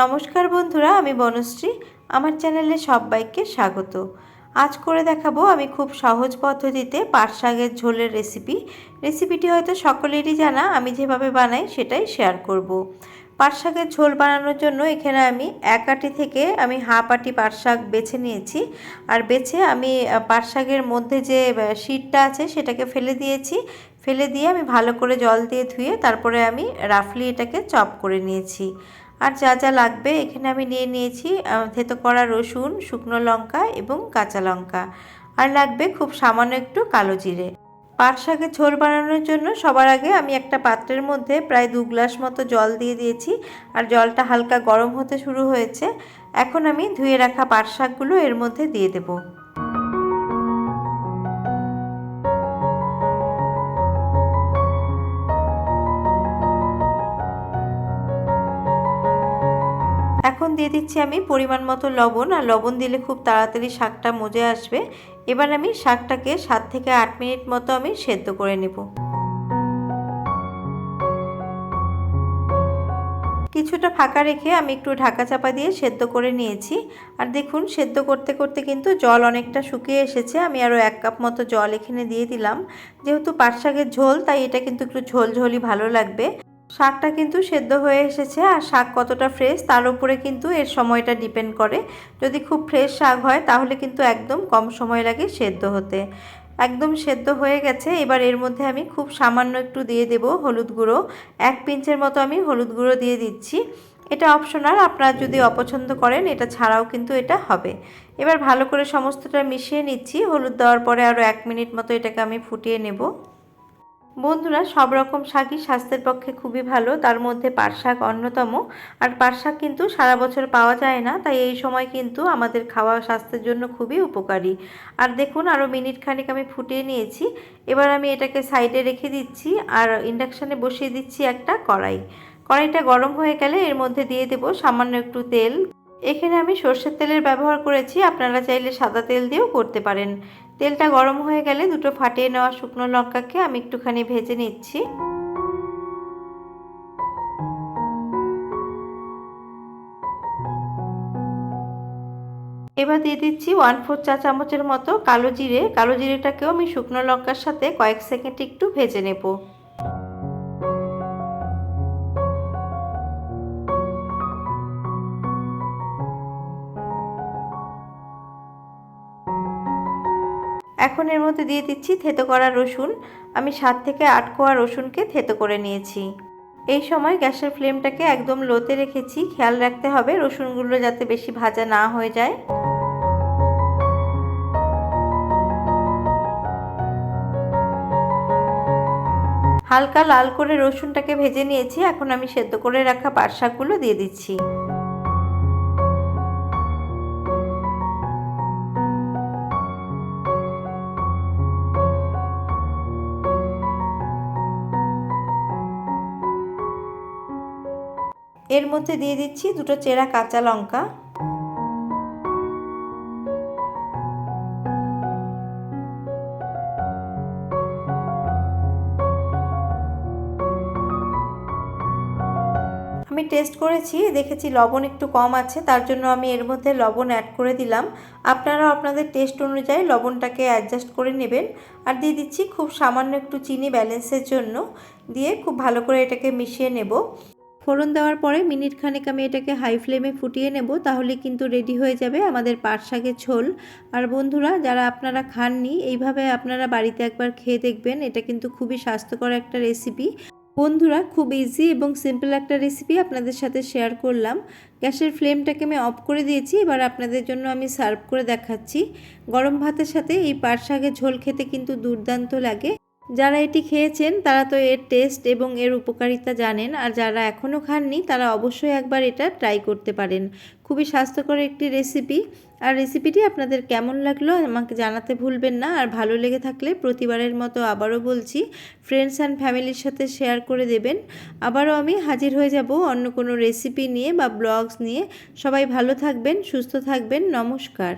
নমস্কার বন্ধুরা, আমি বনশ্রী। আমার চ্যানেলে সবাইকে স্বাগত। আজ করে দেখাবো আমি খুব সহজ পদ্ধতিতে পাট শাকের ঝোলের রেসিপি রেসিপিটি হয়তো সকলেরই জানা, আমি যেভাবে বানাই সেটাই শেয়ার করব। পাট শাকের ঝোল বানানোর জন্য এখানে আমি এক আটি থেকে আমি হাফ আটি পাট শাক বেছে নিয়েছি। আর বেছে আমি পাট শাকের মধ্যে যে শীটটা আছে সেটাকে ফেলে দিয়েছি। ফেলে দিয়ে আমি ভালো করে জল দিয়ে ধুয়ে তারপরে আমি রাফলি এটাকে চপ করে নিয়েছি। আর যা যা লাগবে এখানে আমি নিয়ে নিয়েছি থেতো করা রসুন, শুকনো লঙ্কা এবং কাঁচা লঙ্কা। আর লাগবে খুব সামান্য একটু কালো জিরে। পাট শাকের ঝোল বানানোর জন্য সবার আগে আমি একটা পাত্রের মধ্যে প্রায় দু গ্লাস মতো জল দিয়ে দিয়েছি। আর জলটা হালকা গরম হতে শুরু হয়েছে। এখন আমি ধুয়ে রাখা পাট শাকগুলো এর মধ্যে দিয়ে দেবো। এখন দিয়ে দিচ্ছি আমি পরিমাণ মতো লবণ, আর লবণ দিলে খুব তাড়াতাড়ি শাকটা মজে আসবে। এবার আমি শাকটাকে সাত থেকে আট মিনিট মতো আমি সেদ্ধ করে নেব। কিছুটা ফাঁকা রেখে আমি একটু ঢাকা চাপা দিয়ে সেদ্ধ করে নিয়েছি। আর দেখুন, সেদ্ধ করতে করতে কিন্তু জল অনেকটা শুকিয়ে এসেছে। আমি আরও এক কাপ মতো জল এখানে দিয়ে দিলাম। যেহেতু পাট শাকের ঝোল, তাই এটা কিন্তু একটু ঝোল ঝোলই ভালো লাগবে। শাকটা কিন্তু সেদ্ধ হয়ে এসেছে আর শাক কতটা ফ্রেশ তার উপরে কিন্তু এর সময়টা ডিপেন্ড করে। যদি খুব ফ্রেশ শাক হয় তাহলে কিন্তু একদম কম সময় লাগে সেদ্ধ হতে। একদম সেদ্ধ হয়ে গেছে। এবার এর মধ্যে আমি খুব সামান্য একটু দিয়ে দেব হলুদ গুঁড়ো। এক পিঞ্চের মতো আমি হলুদ গুঁড়ো দিয়ে দিচ্ছি। এটা অপশনাল আপনারা যদি অপছন্দ করেন এটা ছাড়াও কিন্তু এটা হবে। এবার ভালো করে সমস্তটা মিশিয়ে নিচ্ছি। হলুদ দেওয়ার পরে আরও এক মিনিট মতো এটাকে আমি ফুটিয়ে নেব। বন্ধুরা, সব রকম শাকই স্বাস্থ্যের পক্ষে খুবই ভালো। তার মধ্যে পাট শাক অন্যতম। আর পাট শাক কিন্তু সারা বছর পাওয়া যায় না, তাই এই সময় কিন্তু আমাদের খাওয়া স্বাস্থ্যের জন্য খুবই উপকারী। আর দেখুন আরও মিনিট খানিক আমি ফুটিয়ে নিয়েছি। এবার আমি এটাকে সাইডে রেখে দিচ্ছি আর ইন্ডাকশানে বসিয়ে দিচ্ছি একটা কড়াই। কড়াইটা গরম হয়ে গেলে এর মধ্যে দিয়ে দেবো সামান্য একটু তেল। এখানে আমি সর্ষের তেলের ব্যবহার করেছি। আপনারা চাইলে সাদা তেল দিয়েও করতে পারেন। তেলটা গরম হয়ে গেলে দুটো ফাটিয়ে নেওয়া শুকনো লঙ্কাকে আমি একটুখানি ভেজে নিচ্ছি। এবার দিয়ে দিচ্ছি ওয়ান ফোর চা চামচের মতো কালো জিরে। কালো জিরেটাকেও আমি শুকনো লঙ্কার সাথে কয়েক সেকেন্ড একটু ভেজে নেব। এখন এর মধ্যে দিয়ে দিচ্ছি থেতো করা রসুন। আমি সাত থেকে আট কোয়া রসুনকে থেতো করে নিয়েছি। এই সময় গ্যাসের ফ্লেমটাকে একদম লোতে রেখেছি। খেয়াল রাখতে হবে রসুনগুলো যাতে বেশি ভাজা না হয়ে যায়। হালকা লাল করে রসুনটাকে ভেজে নিয়েছি। এখন আমি সেদ্ধ করে রাখা পাট শাকগুলো দিয়ে দিচ্ছি। এর মধ্যে দিয়ে দিচ্ছি দুটো চেরা কাঁচা লঙ্কা। আমি টেস্ট করেছি, দেখেছি লবণ একটু কম আছে, তার জন্য আমি এর মধ্যে লবণ অ্যাড করে দিলাম। আপনারাও আপনাদের টেস্ট অনুযায়ী লবণটাকে অ্যাডজাস্ট করে নেবেন। আর দিয়ে দিচ্ছি খুব সামান্য একটু চিনি ব্যালেন্সের জন্য, দিয়ে খুব ভালো করে এটাকে মিশিয়ে নেব। ফোড়ন দেওয়ার পরে মিনিট খানেক আমি এটাকে হাই ফ্লেমে ফুটিয়ে নেব, তাহলে কিন্তু রেডি হয়ে যাবে আমাদের পাট শাকের ঝোল। আর বন্ধুরা, যারা আপনারা খাননি, এইভাবে আপনারা বাড়িতে একবার খেয়ে দেখবেন, এটা কিন্তু খুবই স্বাস্থ্যকর একটা রেসিপি বন্ধুরা, খুব ইজি এবং সিম্পল একটা রেসিপি আপনাদের সাথে শেয়ার করলাম। গ্যাসের ফ্লেমটাকে আমি অফ করে দিয়েছি, এবার আপনাদের জন্য আমি সার্ভ করে দেখাচ্ছি। গরম ভাতের সাথে এই পাট শাকের ঝোল খেতে কিন্তু দুর্দান্ত লাগে। যারা এটি খেয়েছেন, তারা তো এর টেস্ট এবং এর উপকারিতা জানেন, আর যারা এখনও খাননি, তারা অবশ্যই একবার এটা ট্রাই করতে পারেন। খুবই স্বাস্থ্যকর একটি রেসিপি আর রেসিপিটি আপনাদের কেমন লাগল, আমাকে জানাতে ভুলবেন না। আর ভালো লেগে থাকলে প্রতিবারের মতো আবারও বলছি ফ্রেন্ডস অ্যান্ড ফ্যামিলির সাথে শেয়ার করে দেবেন। আবারও আমি হাজির হয়ে যাব অন্য কোনো রেসিপি নিয়ে বা ব্লগস নিয়ে। সবাই ভালো থাকবেন, সুস্থ থাকবেন। নমস্কার।